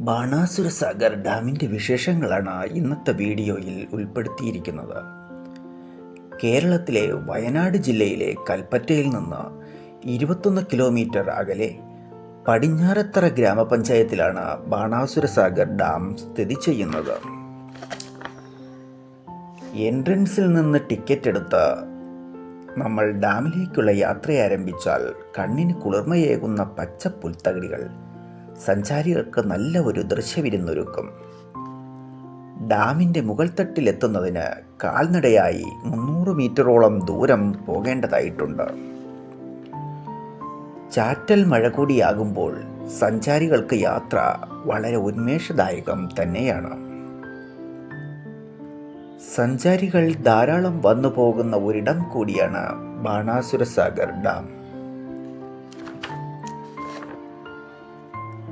ബാണാസുര സാഗർ ഡാമിന്റെ വിശേഷങ്ങളാണ് ഇന്നത്തെ വീഡിയോയിൽ ഉൾപ്പെടുത്തിയിരിക്കുന്നത്. കേരളത്തിലെ വയനാട് ജില്ലയിലെ കൽപ്പറ്റയിൽ നിന്ന് ഇരുപത്തൊന്ന് കിലോമീറ്റർ അകലെ പടിഞ്ഞാറത്തറ ഗ്രാമപഞ്ചായത്തിലാണ് ബാണാസുര സാഗർ ഡാം സ്ഥിതി ചെയ്യുന്നത്. എൻട്രൻസിൽ നിന്ന് ടിക്കറ്റ് എടുത്ത് നമ്മൾ ഡാമിലേക്കുള്ള യാത്ര ആരംഭിച്ചാൽ കണ്ണിന് കുളിർമയേകുന്ന പച്ച പുൽത്തകിടികൾ സഞ്ചാരികൾക്ക് നല്ല ഒരു ദൃശ്യവിരുന്നൊരുക്കും. ഡാമിന്റെ മുകൾ തട്ടിലെത്തുന്നതിന് കാൽനടയായി മുന്നൂറ് മീറ്ററോളം ദൂരം പോകേണ്ടതായിട്ടുണ്ട്. ചാറ്റൽ മഴ കൂടിയാകുമ്പോൾ സഞ്ചാരികൾക്ക് യാത്ര വളരെ ഉന്മേഷദായകം തന്നെയാണ്. സഞ്ചാരികൾ ധാരാളം വന്നു പോകുന്ന ഒരിടം കൂടിയാണ് ബാണാസുര സാഗർ ഡാം.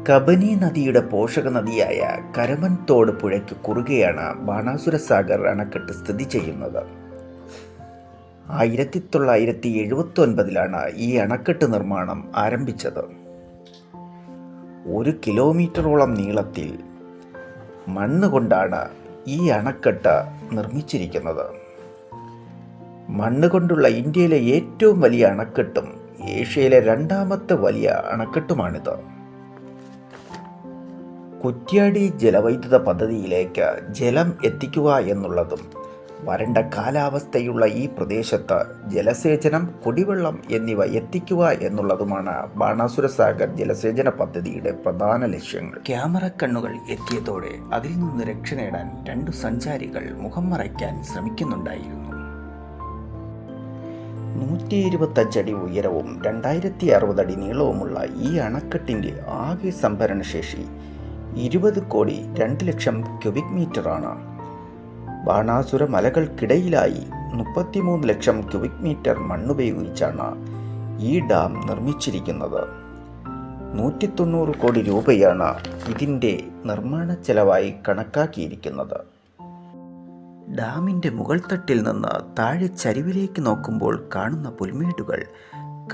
കബനി നദിയുടെ പോഷക നദിയായ കരമൻതോട് പുഴയ്ക്ക് കുറുകെയാണ് ബാണാസുര സാഗർ അണക്കെട്ട് സ്ഥിതി ചെയ്യുന്നത്. ആയിരത്തി തൊള്ളായിരത്തി എഴുപത്തി ഒൻപതിലാണ് ഈ അണക്കെട്ട് നിർമ്മാണം ആരംഭിച്ചത്. ഒരു കിലോമീറ്ററോളം നീളത്തിൽ മണ്ണ് കൊണ്ടാണ് ഈ അണക്കെട്ട് നിർമ്മിച്ചിരിക്കുന്നത്. മണ്ണ് കൊണ്ടുള്ള ഇന്ത്യയിലെ ഏറ്റവും വലിയ അണക്കെട്ടും ഏഷ്യയിലെ രണ്ടാമത്തെ വലിയ അണക്കെട്ടുമാണിത്. കുറ്റ്യാടി ജലവൈദ്യുത പദ്ധതിയിലേക്ക് ജലം എത്തിക്കുക എന്നുള്ളതും വരണ്ട കാലാവസ്ഥയുള്ള ഈ പ്രദേശത്ത് ജലസേചനം കുടിവെള്ളം എന്നിവ എത്തിക്കുക എന്നുള്ളതുമാണ് ബാണാസുര സാഗർ ജലസേചന പദ്ധതിയുടെ പ്രധാന ലക്ഷ്യങ്ങൾ. ക്യാമറ കണ്ണുകൾ എത്തിയതോടെ അതിൽ നിന്ന് രക്ഷ നേടാൻ രണ്ടു സഞ്ചാരികൾ മുഖം മറയ്ക്കാൻ ശ്രമിക്കുന്നുണ്ടായിരുന്നു. നൂറ്റി ഇരുപത്തഞ്ചടി ഉയരവും രണ്ടായിരത്തി അറുപതടി നീളവുമുള്ള ഈ അണക്കെട്ടിന്റെ ആകെ സംഭരണശേഷി ഇരുപത് കോടി രണ്ട് ലക്ഷം ക്യൂബിക് മീറ്ററാണ്. ബാണാസുര മലകൾക്കിടയിലായി മുപ്പത്തിമൂന്ന് ലക്ഷം ക്യൂബിക് മീറ്റർ മണ്ണുപയോഗിച്ചാണ് ഈ ഡാം നിർമ്മിച്ചിരിക്കുന്നത്. നൂറ്റി തൊണ്ണൂറ് കോടി രൂപയാണ് ഇതിന്റെ നിർമ്മാണ ചെലവായി കണക്കാക്കിയിരിക്കുന്നത്. ഡാമിന്റെ മുകൾ തട്ടിൽ നിന്ന് താഴെ ചരിവിലേക്ക് നോക്കുമ്പോൾ കാണുന്ന പുൽമേടുകൾ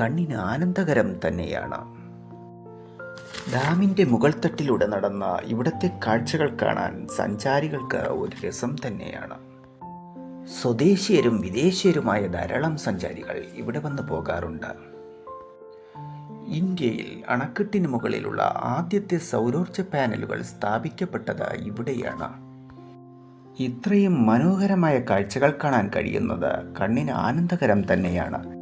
കണ്ണിന് ആനന്ദകരം തന്നെയാണ്. ഡാമിന്റെ മുകൾ തട്ടിലൂടെ നടന്ന ഇവിടത്തെ കാഴ്ചകൾ കാണാൻ സഞ്ചാരികൾക്ക് ഒരു രസം തന്നെയാണ്. സ്വദേശീയരും വിദേശീയരുമായ ധാരാളം സഞ്ചാരികൾ ഇവിടെ വന്ന് പോകാറുണ്ട്. ഇന്ത്യയിൽ അണക്കെട്ടിന് മുകളിലുള്ള ആദ്യത്തെ സൗരോർജ പാനലുകൾ സ്ഥാപിക്കപ്പെട്ടത് ഇവിടെയാണ്. ഇത്രയും മനോഹരമായ കാഴ്ചകൾ കാണാൻ കഴിയുന്നത് കണ്ണിന് ആനന്ദകരം തന്നെയാണ്.